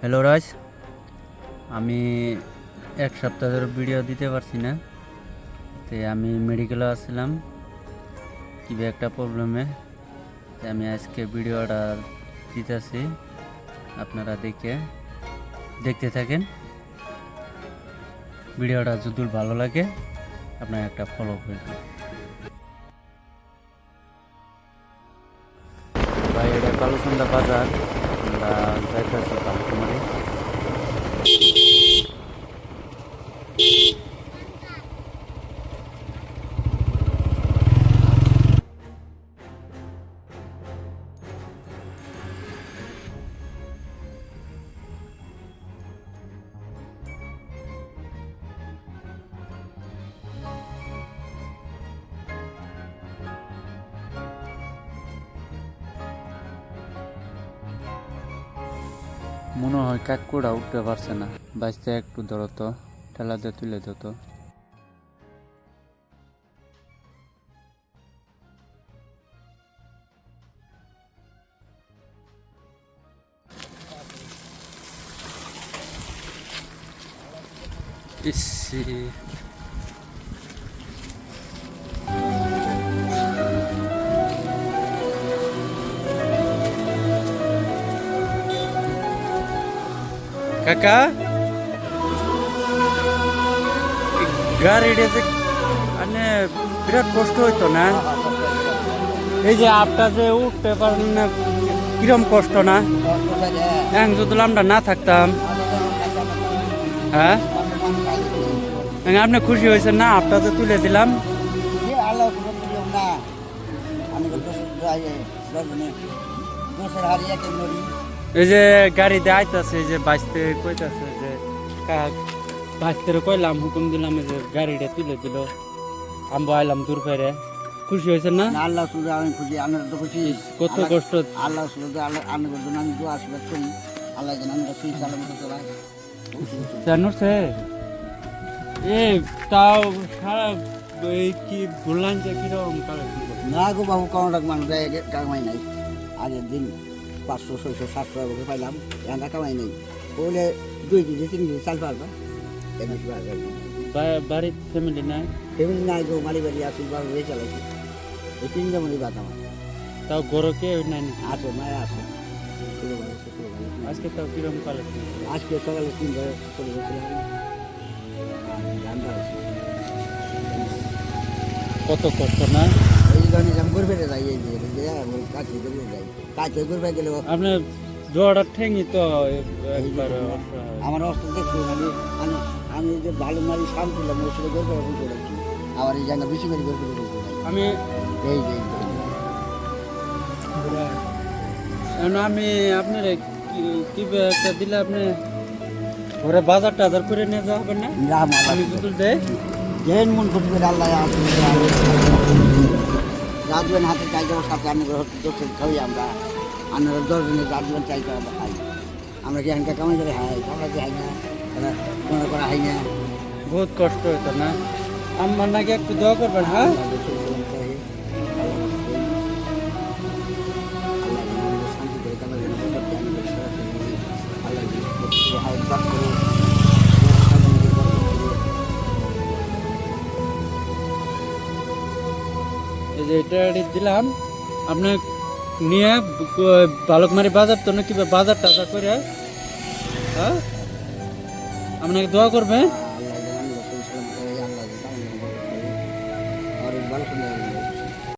Hello রাজ আমি এক সপ্তাহ ধরে ভিডিও দিতে পারছি না। তো আমি মেডিকেলে আসছিলাম কি একটা প্রবলেমে তো আমি আজকে ভিডিওটা দিতেছি আপনারা দেখে। দেখতে থাকেন। ভিডিওটা যদি ভালো লাগে, আপনার একটা ফলো করবেন ভাই, এটা কালুসন্দা বাজার। মনে হয় কাকুরা উঠতে পারছে না। বাঁচতে একটু ধরতো ঠেলাতে তুলে দিত ইসি কাকা? গাড়িটা মানে বিরাট কষ্ট হইতো না? এই যে আপটা যে উঠতে পারেন না কষ্ট না? এখন যদি আমরা না থাকতাম। হ্যাঁ? এখন আপনি খুশি হয়েছেন না? আপটা যে তুলে দিলাম। এই যে গাড়িতে আইতাছে এই যে বাইসতে কইতাছে যে বাইসতে কইলাম হুকুম দিলাম যে গাড়িটা তুলে দিল। আম্বো আইলাম দূর ফেরে খুশি হয়েছেন না? আল্লাহ সুরে আমি খুশি আমরা তো খুশি। কত কষ্ট। আল্লাহ সুরে আল্লাহ আনন্দের জন্য আমি দোয়া আশীর্বাদ করি। আল্লাহ যেন আমরা সুই সালামত চালাই জানুছে এ তাও সারা এই কি বললাম যে কীরকম না গো বাবু কোনো টাকা মানুষ যায় কামাই নাই। আগের দিন পাঁচশো ছয়শো সাতশো টাকা পাইলাম। এখানটা কামাই নেই। বলে দুই কেজি তিন কেজি চাল পারবা। এ বেশি পারবে বাড়ির ফ্যামিলি নাই? ফেমিলি নাই গো মালি বাড়ি আসুন বাবু হয়ে চালাইছি। এই তিন যেমনই বাদ আমার। তাও নাই মায়ের আছে ছোটো ভাই, ছোটো ভাই। আজকে তাও কীরকম কালে আজকে সকালে তিন ধরে চলে গেছিলাম। কত কষ্ট না? আমি ঘুরবে যাই এই যে এই কাছে ঘুরবে যাই। কাছে ঘুরবে গেলে আপনি জোয়াটা ঠেঙি তো একবার। আমার অস্ত্র দেখছি আমি আমি আমি যে ভালো মারি শান্ত ছিলাম ওর সাথে আবার এই জায়গা বেশি ঘুরতে আমি এই যে আমি আপনার কি- একটা দিলে আপনি ঘরে বাজার টাজার করে নিয়ে যাওয়া হবে না? আমি যদি দেয় যেন মন করতে আল্লাহ রাজবেন হাতে চাইতে যাব সাথে আমি দোষে খাই আমরা। আমরা দশজনে রাজবেন চাই তো আমরা খাই আমরা কি এখানকার কামাই করে? হাই। আমরা কি হাই না? মনে করা হয় না। বহুত কষ্ট হতো না। আমার নাকি একটু দোয়া করবেন হ্যাঁ? যে এটা দিলাম, আপনি নিয়ে বালকমারি বাজার তো নাকি বাজার টাজার করে হ্যাঁ? আপনাকে দোয়া করবে।